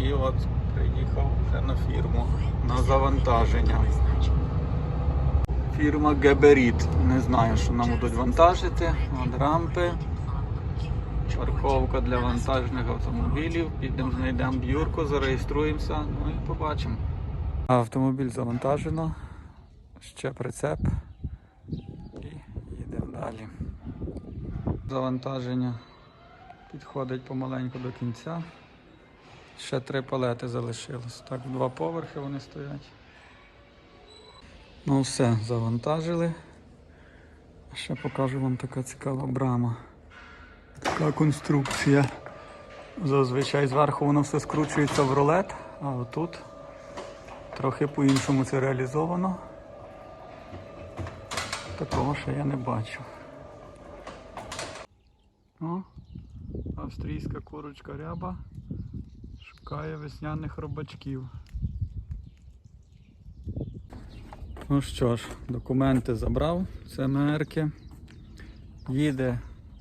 і от приїхав вже на фірму на завантаження. Фірма Геберіт. Не знаю, що нам будуть вантажити. От рампи. Парковка для вантажних автомобілів. Підемо знайдемо б'юрку, зареєструємося, ну і побачимо. Автомобіль завантажено. Ще прицеп. І їдемо далі. Завантаження підходить помаленьку до кінця. Ще три палети залишилось. Так, два поверхи вони стоять. Ну все, завантажили. Ще покажу вам така цікава брама. Така конструкція. Зазвичай зверху воно все скручується в рулет, а отут трохи по-іншому це реалізовано. Такого ще я не бачу. О, австрійська курочка ряба шукає весняних робачків. Ну що ж, документи забрав, це мерки. Їде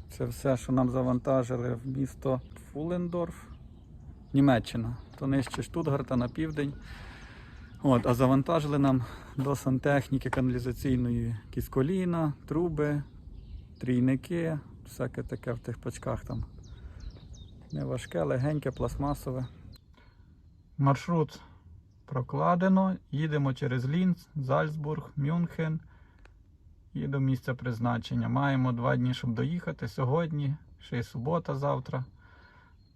це все, що нам завантажили в місто Фулендорф, Німеччина. То нижче Штутгарта на південь. От, а завантажили нам до сантехніки каналізаційної якісь коліна, труби, трійники, всяке таке в тих пачках там. Не важке, легеньке, пластмасове. Маршрут прокладено. Їдемо через Лінц, Зальцбург, Мюнхен і до місця призначення. Маємо два дні, щоб доїхати сьогодні, ще й субота завтра.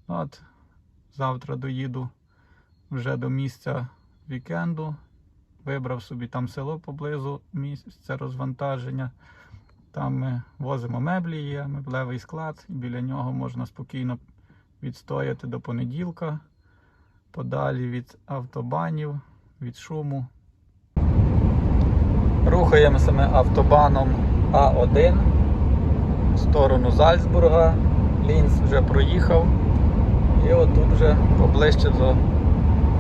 От, завтра доїду вже до місця вікенду. Вибрав собі там село поблизу місця розвантаження. Там ми возимо меблі, є меблевий склад, біля нього можна спокійно відстояти до понеділка, подалі від автобанів, від шуму. Рухаємося ми автобаном А1 в сторону Зальцбурга. Лінц вже проїхав. І отут вже поближче до,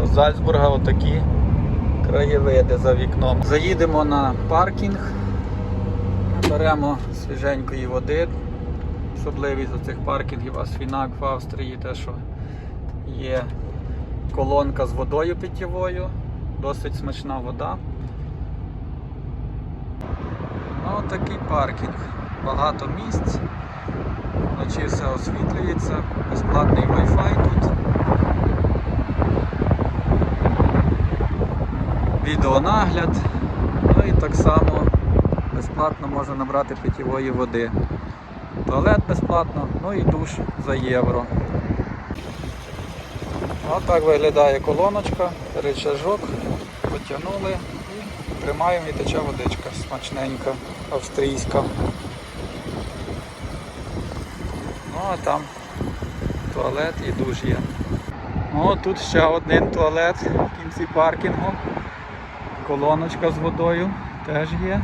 Зальцбурга отакі краєвиди за вікном. Заїдемо на паркінг, беремо свіженької води. Особливість оцих паркінгів Асфінак в Австрії, те, що є колонка з водою питєвою, досить смачна вода. Ну, такий паркінг. Багато місць. Вночі все освітлюється, безплатний Wi-Fi тут. Відеонагляд. Ну і так само безплатно можна набрати питьової води. Туалет безплатно, ну і душ за євро. Ось так виглядає колоночка, рычажок, потягнули і тримаємо і тече водичка смачненька, австрійська. Ну а там туалет і душ є. О, тут ще один туалет в кінці паркінгу. Колоночка з водою теж є.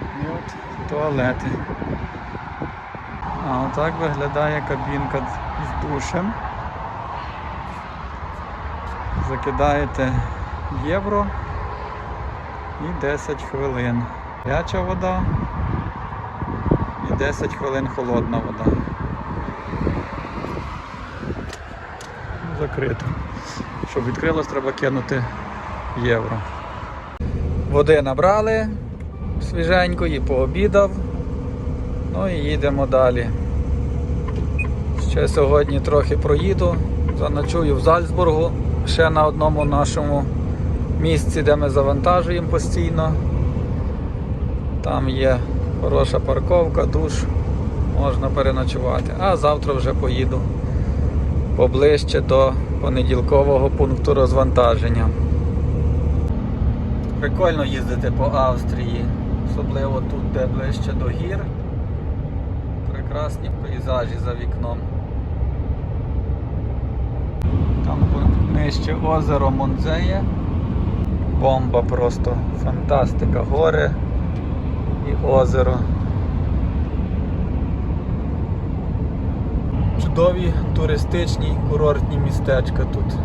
І от туалети. А отак виглядає кабінка з душем. Закидаєте євро і 10 хвилин. Гаряча вода і 10 хвилин холодна вода. Закрито. Щоб відкрилось, треба кинути євро. Води набрали свіженької, пообідав. Ну і їдемо далі. Ще сьогодні трохи проїду, заночую в Зальцбургу, ще на одному нашому місці, де ми завантажуємо постійно. Там є хороша парковка, душ, можна переночувати. А завтра вже поїду поближче до понеділкового пункту розвантаження. Прикольно їздити по Австрії, особливо тут, де ближче до гір. Прекрасні пейзажі за вікном. Там нижче озеро Монзеє. Бомба просто фантастика, гори і озеро. Чудові туристичні курортні містечка тут.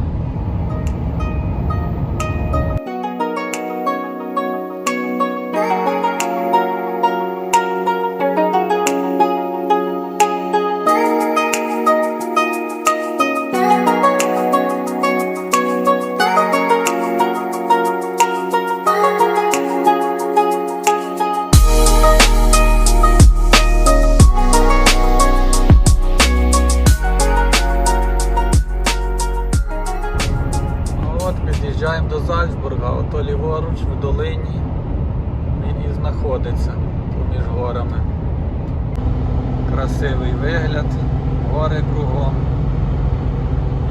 Гори кругом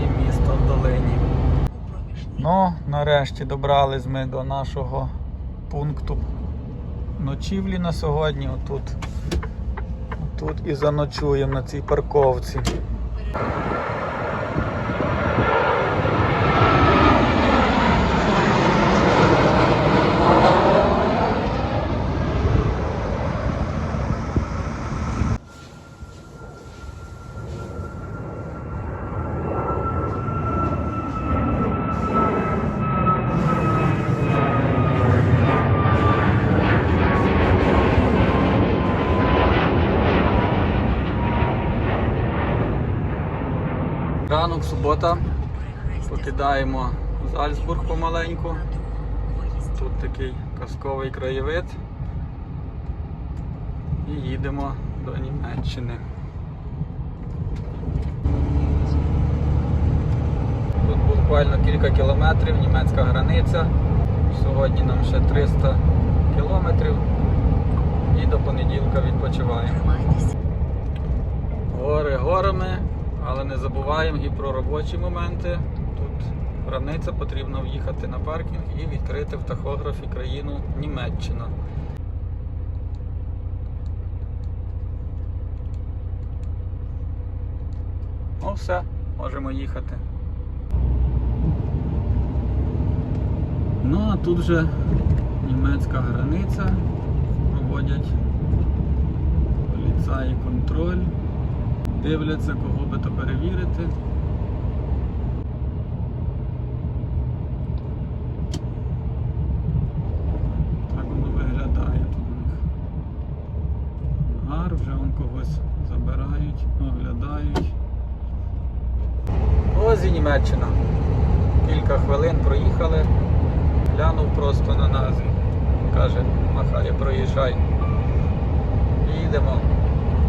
і місто в долині. Ну, нарешті добрались ми до нашого пункту ночівлі на сьогодні. Отут, отут і заночуємо на цій парковці. Ранок, субота. Покидаємо Зальцбург помаленьку. Тут такий казковий краєвид. І їдемо до Німеччини. Тут буквально кілька кілометрів, німецька границя. Сьогодні нам ще 300 кілометрів і до понеділка відпочиваємо. Гори горами, але не забуваємо і про робочі моменти. Тут границя, потрібно в'їхати на паркінг і відкрити в тахографі країну Німеччина. Ну все, можемо їхати. Ну а тут вже німецька границя. Проводять поліцаї контроль. Дивляться, кого то перевірити. Так воно виглядає тут у них. Гар, вже он когось забирають, оглядають. Ось і Німеччина. Кілька хвилин проїхали, глянув просто на нас. Каже, махає, проїжджай. Їдемо.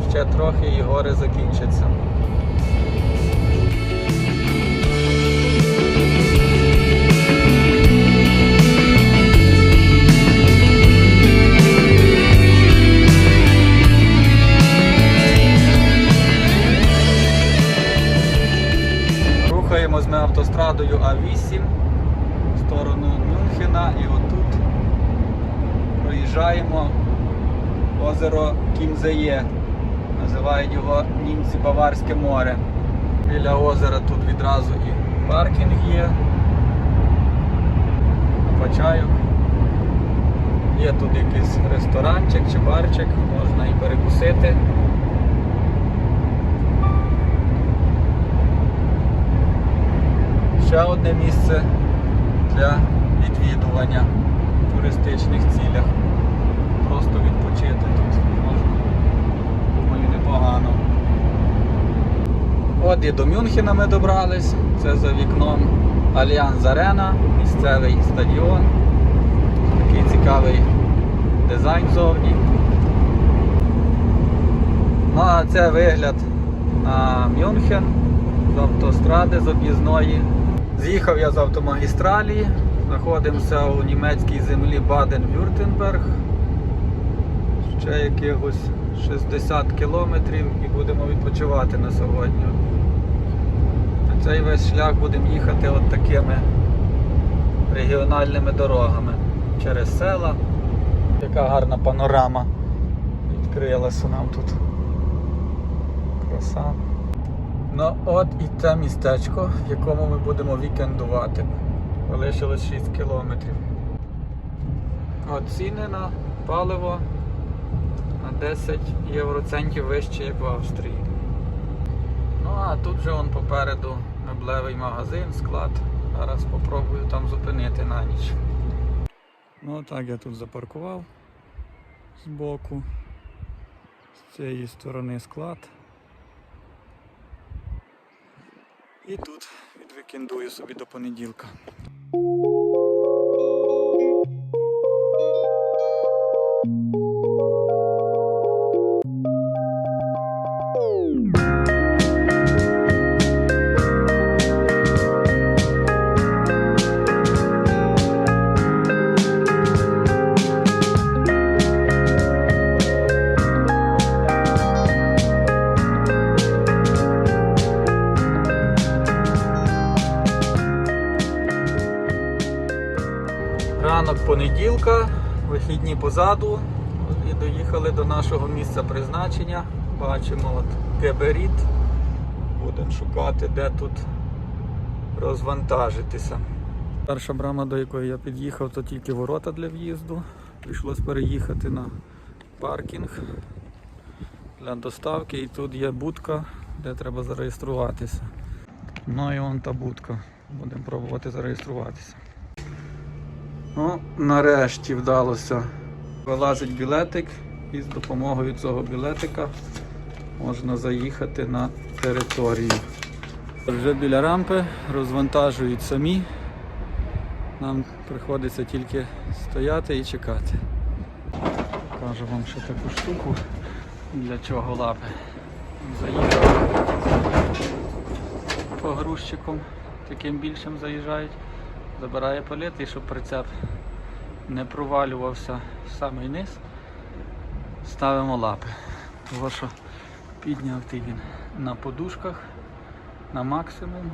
Ще трохи і гори закінчаться. Ми автострадою А8 в сторону Мюнхена і отут проїжджаємо озеро Кімзеє. Називають його німці Баварське море. Біля озера тут відразу і паркінг є. Почайок. Є тут якийсь ресторанчик чи барчик, можна і перекусити. Ще одне місце для відвідування в туристичних цілях. Просто відпочити тут можна. Думаю, непогано. От і до Мюнхена ми добрались. Це за вікном Альянс Арена, місцевий стадіон. Такий цікавий дизайн зовні. Ну а це вигляд на Мюнхен з автостради з об'їзної. З'їхав я з автомагістралі, знаходимося у німецькій землі Баден-Вюртенберг. Ще якихось 60 кілометрів і будемо відпочивати на сьогодні. На цей весь шлях будемо їхати от такими регіональними дорогами через села. Яка гарна панорама відкрилася нам тут. Краса. Ну от і те містечко, в якому ми будемо вікендувати. Залишилось 6 кілометрів. От паливо на 10 євроцентів вище, як в Австрії. Ну а тут же вон попереду меблевий магазин, склад. Зараз спробую там зупинити на ніч. Ну так я тут запаркував збоку. З цієї сторони склад. І тут відвикендую собі до понеділка. Ранок понеділка, вихідні позаду і доїхали до нашого місця призначення. Бачимо от габарит. Будемо шукати, де тут розвантажитися. Перша брама, до якої я під'їхав, то тільки ворота для в'їзду. Прийшлось переїхати на паркінг для доставки. І тут є будка, де треба зареєструватися. Ну і вон та будка. Будемо пробувати зареєструватися. Ну, нарешті вдалося. Вилазить білетик і з допомогою цього білетика можна заїхати на територію. Вже біля рампи розвантажують самі. Нам приходиться тільки стояти і чекати. Покажу вам ще таку штуку, для чого лапи. Заїхав погрузчиком, таким більшим заїжджають, забирає палет і щоб прицеп не провалювався в самий низ, ставимо лапи. Того що піднятий він на подушках на максимум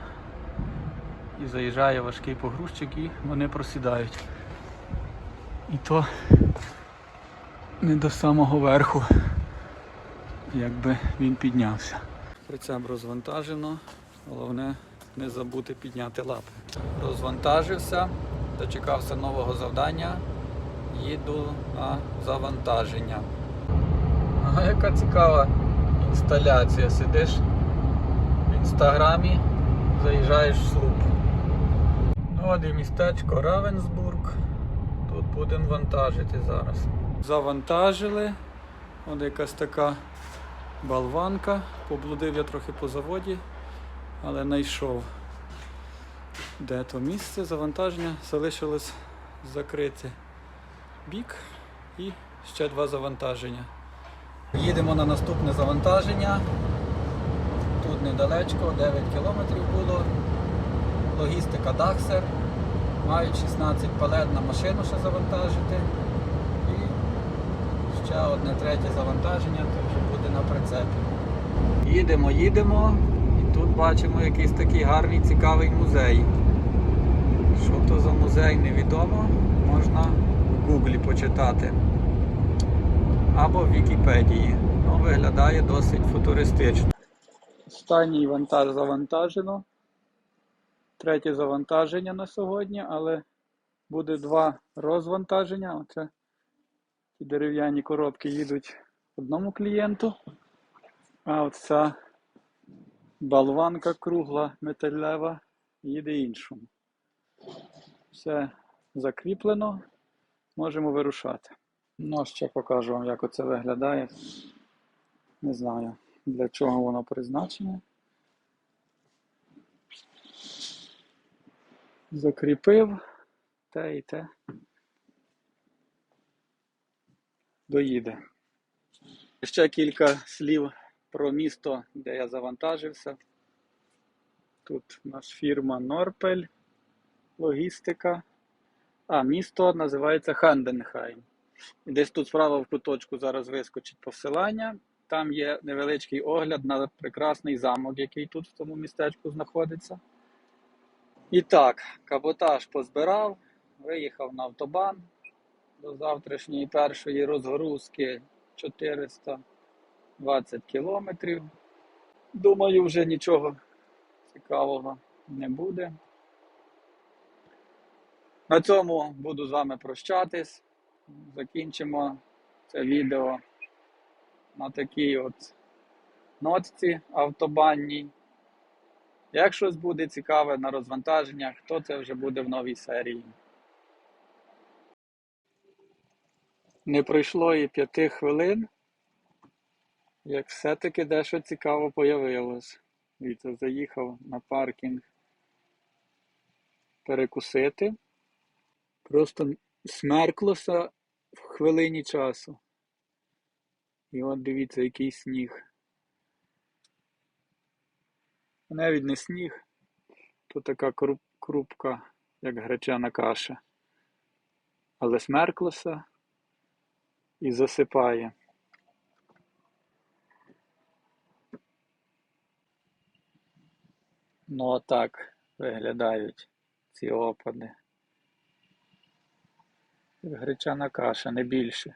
і заїжджає важкий погрузчик і вони просідають. І то не до самого верху, якби він піднявся. Прицеп розвантажено, головне не забути підняти лапи. Розвантажився, дочекався нового завдання, їду на завантаження. А яка цікава інсталяція. Сидиш в інстаграмі, заїжджаєш в слуп. Ну, от і містечко Равенсбург. Тут будемо вантажити зараз. Завантажили. От якась така болванка. Поблудив я трохи по заводі, але знайшов. Де то місце завантаження залишилось закрити бік і ще два завантаження. Їдемо на наступне завантаження. Тут недалечко, 9 кілометрів було. Логістика Дахсер. Мають 16 палет на машину ще завантажити. І ще одне третє завантаження, то вже буде на прицепі. Їдемо, їдемо. Тут бачимо якийсь такий гарний цікавий музей. Що то за музей, невідомо. Можна в гуглі почитати або в Вікіпедії. Ну, виглядає досить футуристично. Останній вантаж завантажено. Третє завантаження на сьогодні, але буде два розвантаження. Оце ті дерев'яні коробки їдуть одному клієнту. А оця болванка кругла металева їде іншому. Все закріплено, можемо вирушати. Ну, ще покажу вам, як оце виглядає. Не знаю, для чого воно призначене. Закріпив те і те. Доїде. Ще кілька слів про місто, де я завантажився. Тут у нас фірма Норпель, логістика. А місто називається Ханденхайм. Десь тут справа в куточку зараз вискочить посилання. Там є невеличкий огляд на прекрасний замок, який тут в тому містечку знаходиться. І так, каботаж позбирав, виїхав на автобан до завтрашньої першої розгрузки 420 кілометрів. Думаю, вже нічого цікавого не буде. На цьому буду з вами прощатись. Закінчимо це відео на такій от нотці автобанній. Як щось буде цікаве на розвантаженнях, то це вже буде в новій серії. Не пройшло і п'яти хвилин, як все-таки дещо цікаво появилось. Віце заїхав на паркінг перекусити. Просто смерклося в хвилині часу. І от дивіться, який сніг. Навіть не сніг, то така круп, крупка, як гречана каша. Але смерклося і засипає. Ну отак виглядають ці опади. Гречана каша, не більше.